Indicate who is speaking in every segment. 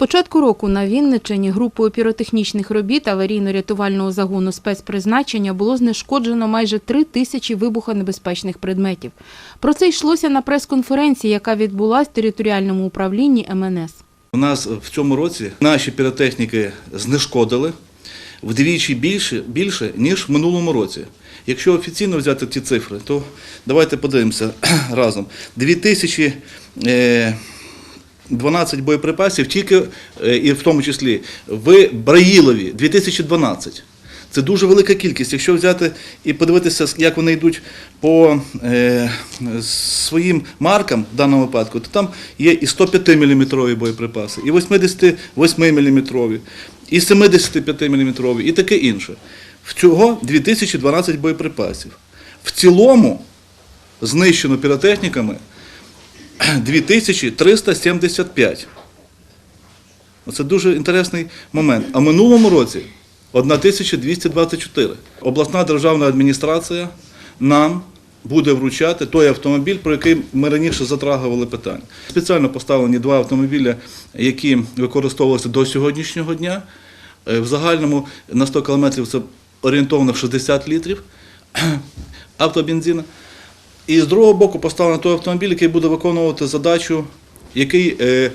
Speaker 1: початку року на Вінниччині групою піротехнічних робіт аварійно-рятувального загону спецпризначення було знешкоджено майже три тисячі вибухонебезпечних предметів. Про це йшлося на прес-конференції, яка відбулась в територіальному управлінні МНС.
Speaker 2: У нас в цьому році наші піротехніки знешкодили вдвічі більше, більше ніж в минулому році. Якщо офіційно взяти ці цифри, то давайте подивимося разом. 2012 боєприпасів, тільки е, і в тому числі в Браїлові 2012. Це дуже велика кількість. Якщо взяти і подивитися, як вони йдуть по е, своїм маркам в даному випадку, то там є і 105 мм боєприпаси, і 88 мм, і 75 мм, і таке інше. Всього 2012 боєприпасів. В цілому знищено піротехніками 2375. Це дуже інтересний момент. А минулому році 1224. Обласна державна адміністрація нам буде вручати той автомобіль, про який ми раніше затрагували питання. Спеціально поставлені два автомобіля, які використовувалися до сьогоднішнього дня. Е, В загальному на 100 кілометрів це орієнтовно 60 літрів автобензина. І з другого боку поставлено той автомобіль, який буде виконувати задачу, який е,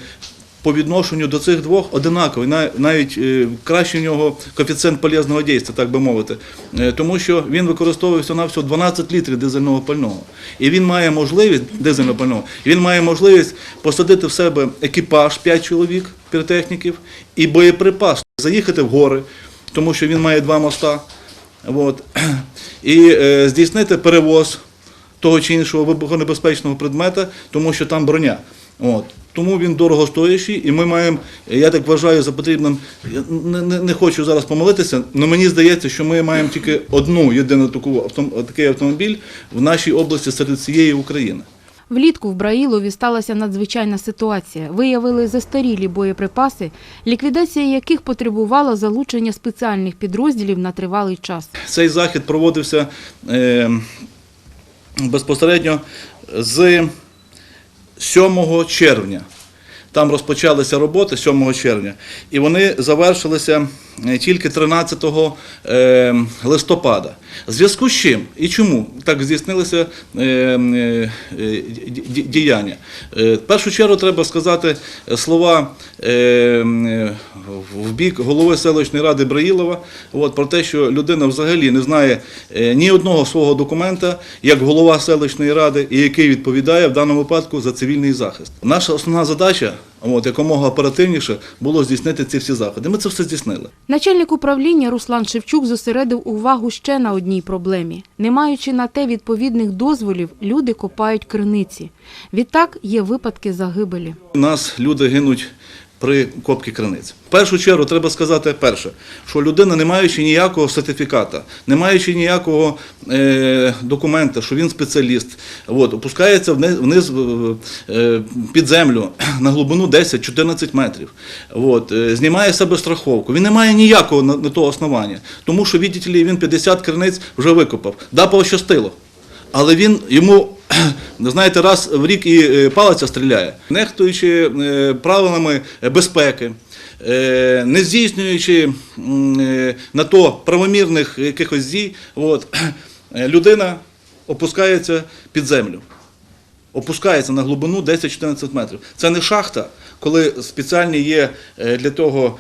Speaker 2: по відношенню до цих двох одинаковий, на- навіть е, краще в нього коефіцієнт полезного дійства, так би мовити, Е, тому що він використовує всього всього 12 літрів дизельного пального. І він має можливість дизельного пального, він має можливість посадити в себе екіпаж 5 чоловік піротехніків і боєприпас, заїхати в гори, тому що він має два моста. От. І е, здійснити перевоз того чи іншого вибухонебезпечного предмета, тому що там броня. От. Тому він дорогостоящий, і ми маємо, я так вважаю, за потрібним, я не, не, не хочу зараз помилитися, але мені здається, що ми маємо тільки одну єдину таку автом- такий автомобіль в нашій області серед всієї України.
Speaker 1: Влітку в Браїлові сталася надзвичайна ситуація. Виявили застарілі боєприпаси, ліквідація яких потребувала залучення спеціальних підрозділів на тривалий час.
Speaker 2: Цей захід проводився е, безпосередньо з 7 червня. Там розпочалися роботи 7 червня, і вони завершилися тільки 13 е, листопада. Зв'язку з чим і чому так здійснилися е, е, ді- ді- діяння? Е, В першу чергу треба сказати слова е, е, в бік голови селищної ради Браїлова от, про те, що людина взагалі не знає е, ні одного свого документа, як голова селищної ради, і який відповідає в даному випадку за цивільний захист. Наша основна задача, от, якомога оперативніше, було здійснити ці всі заходи. Ми це все здійснили.
Speaker 1: Начальник управління Руслан Шевчук зосередив увагу ще на одній проблемі. Не маючи на те відповідних дозволів, люди копають криниці. Відтак є випадки загибелі.
Speaker 2: У нас люди гинуть при копці криниць. В першу чергу треба сказати перше, що людина, не маючи ніякого сертифіката, не маючи ніякого е, документа, що він спеціаліст, от, опускається вниз, е, е, під землю на глибину 10-14 метрів. От, е, знімає з себе страховку. Він не має ніякого на, на того основання, тому що, ли, він 50 криниць вже викопав. Да, пощастило. Але він йому, знаєте, раз в рік і е, палиця стріляє, нехтуючи е, правилами безпеки, е, не здійснюючи на то правомірних якихось дій, от, людина опускається під землю. Опускається на глибину 10-14 метрів. Це не шахта, коли спеціальні є для того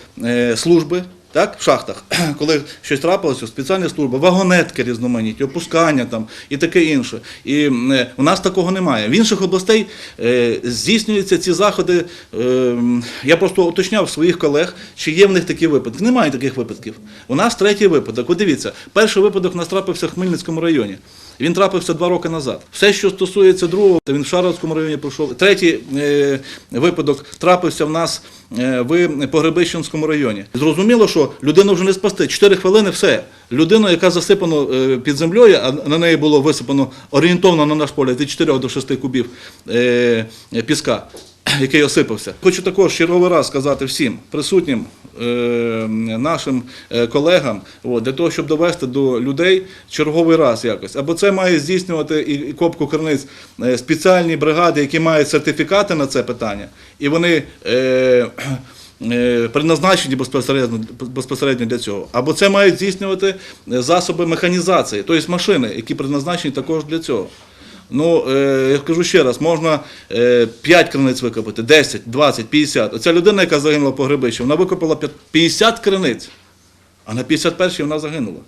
Speaker 2: служби, так, в шахтах, коли щось трапилося, спеціальні служби, вагонетки різноманітні, опускання там і таке інше. І е, у нас такого немає. В інших областей е, здійснюються ці заходи. е, я просто уточняв своїх колег, чи є в них такі випадки. Немає таких випадків. У нас третій випадок. От дивіться, перший випадок нас трапився в Хмельницькому районі. Він трапився два роки назад. Все, що стосується другого, він в Шаровському районі пройшов. Третій е, випадок трапився в нас е, в Погребищенському районі. Зрозуміло, що людину вже не спасти. Чотири хвилини все. Людину, яка засипана е, під землею, а на неї було висипано орієнтовно на наш погляд від 4 до 6 кубів піска. Який осипався. Хочу також черговий раз сказати всім присутнім е, нашим е, колегам, для того, щоб довести до людей черговий раз якось. Або це має здійснювати і, копку криниць е, спеціальні бригади, які мають сертифікати на це питання, і вони предназначені безпосередньо, безпосередньо для цього. Або це мають здійснювати засоби механізації, тобто машини, які предназначені також для цього. Ну, е, я кажу ще раз, можна е, 5 криниць викопати, 10, 20, 50. Оця людина, яка загинула по грибищі, вона викопала 50 криниць, а на 51-й вона загинула.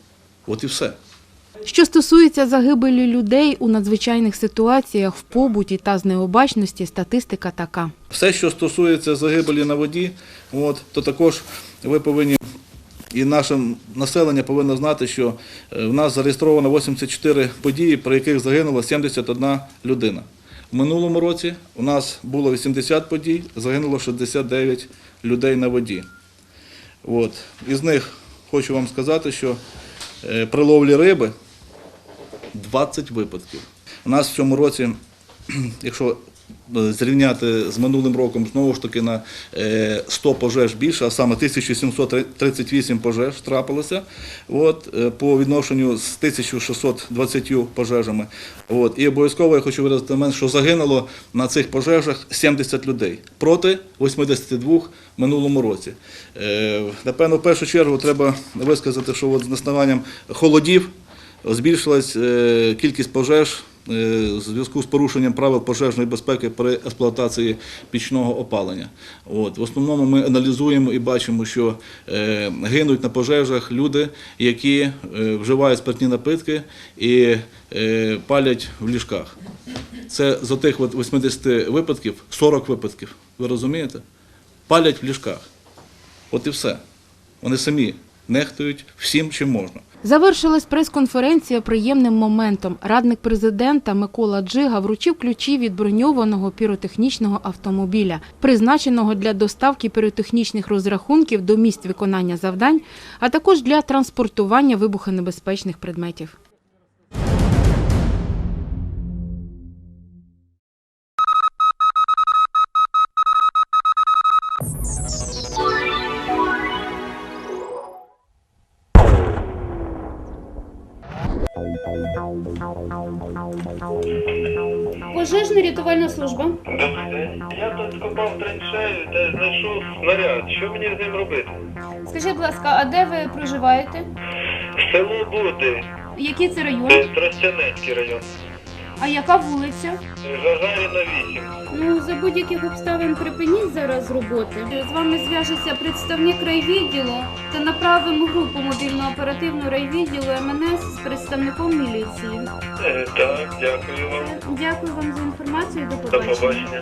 Speaker 2: От і все.
Speaker 1: Що стосується загибелі людей у надзвичайних ситуаціях в побуті та з необачності, статистика така.
Speaker 2: Все, що стосується загибелі на воді, от, то також ви повинні, і наше населення повинно знати, що е, в нас зареєстровано 84 події, при яких загинула 71 людина. В минулому році у нас було 80 подій, загинуло 69 людей на воді. От. Із них хочу вам сказати, що е, при ловлі риби 20 випадків. У нас в цьому році, якщо зрівняти з минулим роком, знову ж таки на е, 100 пожеж більше, а саме 1738 пожеж трапилося от, е, по відношенню з 1620 пожежами. От. І обов'язково я хочу виразити момент, що загинуло на цих пожежах 70 людей проти 82 в минулому році. Е, Напевно, в першу чергу треба висказати, що от з наставанням холодів збільшилась е, кількість пожеж е, в зв'язку з порушенням правил пожежної безпеки при експлуатації пічного опалення. От. В основному ми аналізуємо і бачимо, що е, гинуть на пожежах люди, які е, вживають спиртні напитки і е, палять в ліжках. Це з тих 80 випадків 40 випадків. Ви розумієте? Палять в ліжках. От і все. Вони самі нехтують всім, чим можна.
Speaker 1: Завершилась прес-конференція приємним моментом. Радник президента Микола Джига вручив ключі від броньованого піротехнічного автомобіля, призначеного для доставки піротехнічних розрахунків до місць виконання завдань, а також для транспортування вибухонебезпечних предметів.
Speaker 3: Пожежна рятувальна служба.
Speaker 4: Добрий день. Я тут копав траншею та знайшов снаряд. Що мені з ним робити?
Speaker 3: Скажіть, будь ласка, а де ви проживаєте?
Speaker 4: Село Буди.
Speaker 3: Який це район?
Speaker 4: Тростянецький район.
Speaker 3: А яка вулиця?
Speaker 4: Гагаріна 8.
Speaker 3: Ну, за будь-яких обставин припиніть зараз роботи. З вами зв'яжеться представник райвідділу та направимо групу мобільно-оперативного райвідділу МНС з представником міліції.
Speaker 4: Е, Так, дякую вам.
Speaker 3: Дякую вам за інформацію. До
Speaker 4: До
Speaker 3: побачення.
Speaker 4: побачення.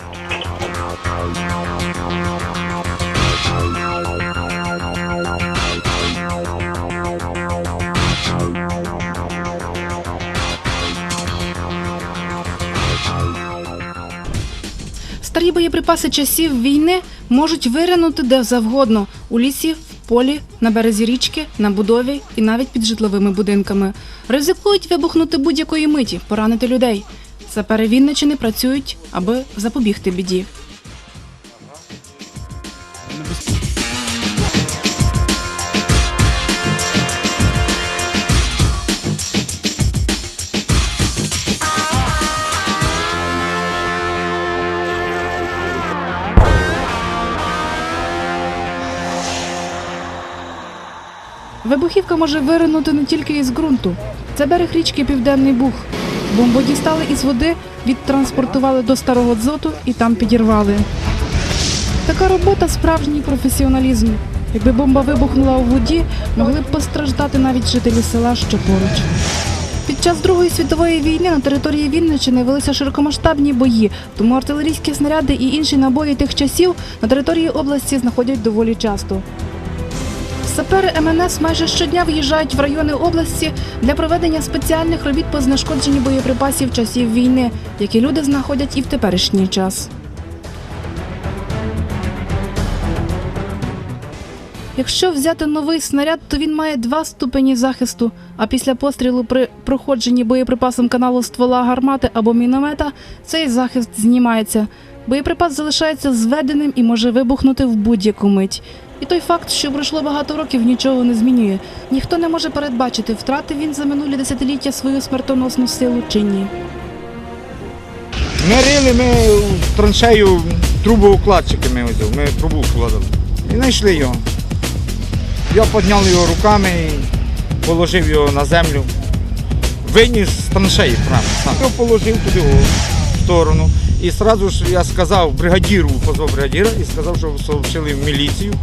Speaker 5: Старі боєприпаси часів війни можуть виринути де завгодно у лісі, в полі, на березі річки, на будові і навіть під житловими будинками. Ризикують вибухнути будь-якої миті, поранити людей. Сапери Вінничини працюють, аби запобігти біді. Вибухівка може виринути не тільки із ґрунту. Це берег річки Південний Буг. Бомбу дістали із води, відтранспортували до старого дзоту і там підірвали. Така робота справжній професіоналізм. Якби бомба вибухнула у воді, могли б постраждати навіть жителі села, що поруч. Під час Другої світової війни на території Вінниччини велися широкомасштабні бої, тому артилерійські снаряди і інші набої тих часів на території області знаходять доволі часто. Сапери МНС майже щодня виїжджають в райони області для проведення спеціальних робіт по знешкодженні боєприпасів часів війни, які люди знаходять і в теперішній час. Якщо взяти новий снаряд, то він має два ступені захисту. А після пострілу при проходженні боєприпасом каналу ствола гармати або міномета цей захист знімається. Боєприпас залишається зведеним і може вибухнути в будь-яку мить. І той факт, що пройшло багато років, нічого не змінює. Ніхто не може передбачити, втратив він за минулі десятиліття свою смертоносну силу чи ні.
Speaker 6: Ми рили, ми в траншею трубоукладчики ми трубу вкладали. І знайшли його. Я підняв його руками і положив його на землю. Виніс з траншеї прямо. Його положив туди в сторону. І одразу ж я сказав бригадіру, позвав бригадіра і сказав, що сообщили в міліцію.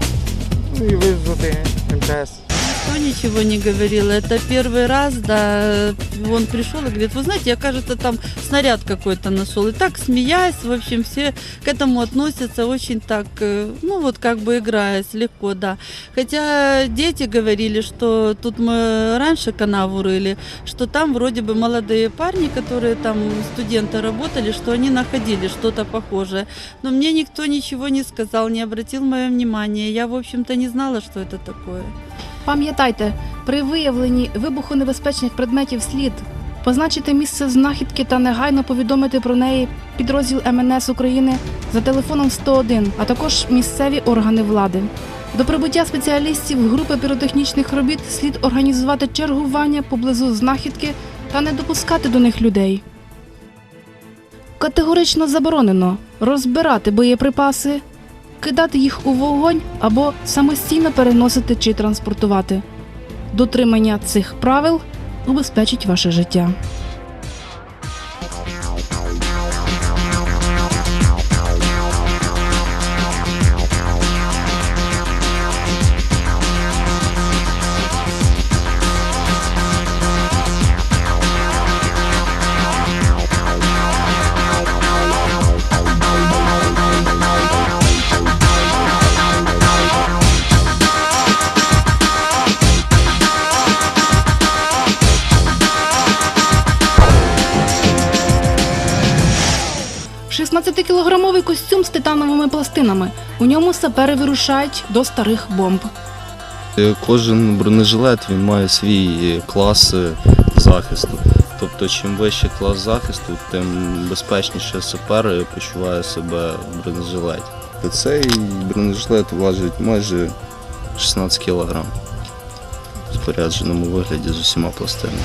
Speaker 6: Ну і визвати МТС.
Speaker 7: Никто ничего не говорил. Это первый раз, да, он пришел и говорит, вы знаете, я, кажется, там снаряд какой-то нашел. И так, смеясь, в общем, все к этому относятся очень так, э, ну вот как бы играясь, легко, да. Хотя дети говорили, что тут мы раньше канаву рыли, что там вроде бы молодые парни, которые там студенты работали, что они находили что-то похожее. Но мне никто ничего не сказал, не обратил мое внимание. Я, в общем-то, не знала, что это такое.
Speaker 5: Пам'ятайте, при виявленні вибухонебезпечних предметів слід позначити місце знахідки та негайно повідомити про неї підрозділ МНС України за телефоном 101, а також місцеві органи влади. До прибуття спеціалістів групи піротехнічних робіт слід організувати чергування поблизу знахідки та не допускати до них людей. Категорично заборонено розбирати боєприпаси, кидати їх у вогонь або самостійно переносити чи транспортувати. Дотримання цих правил убезпечить ваше життя. – 16-кілограмовий костюм з титановими пластинами. У ньому сапери вирушають до старих бомб.
Speaker 8: Е, Кожен бронежилет він має свій клас е, захисту. Тобто, чим вищий клас захисту, тим безпечніше сапер е, почуває себе в бронежилеті. Цей бронежилет важить майже 16 кг в спорядженому вигляді з усіма пластинами.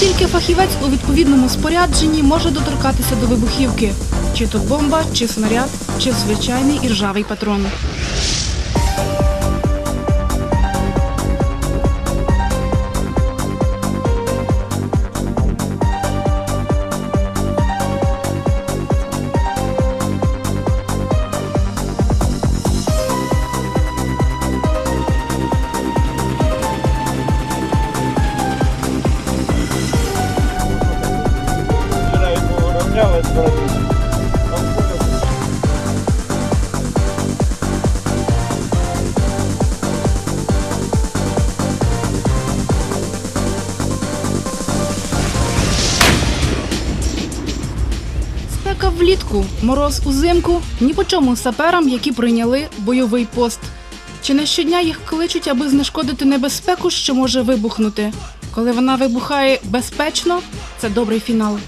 Speaker 5: Тільки фахівець у відповідному спорядженні може доторкатися до вибухівки, чи то бомба, чи снаряд, чи звичайний іржавий патрон. Влітку, мороз узимку, ні по чому саперам, які прийняли бойовий пост. Чи не щодня їх кличуть, аби знешкодити небезпеку, що може вибухнути? Коли вона вибухає безпечно, це добрий фінал.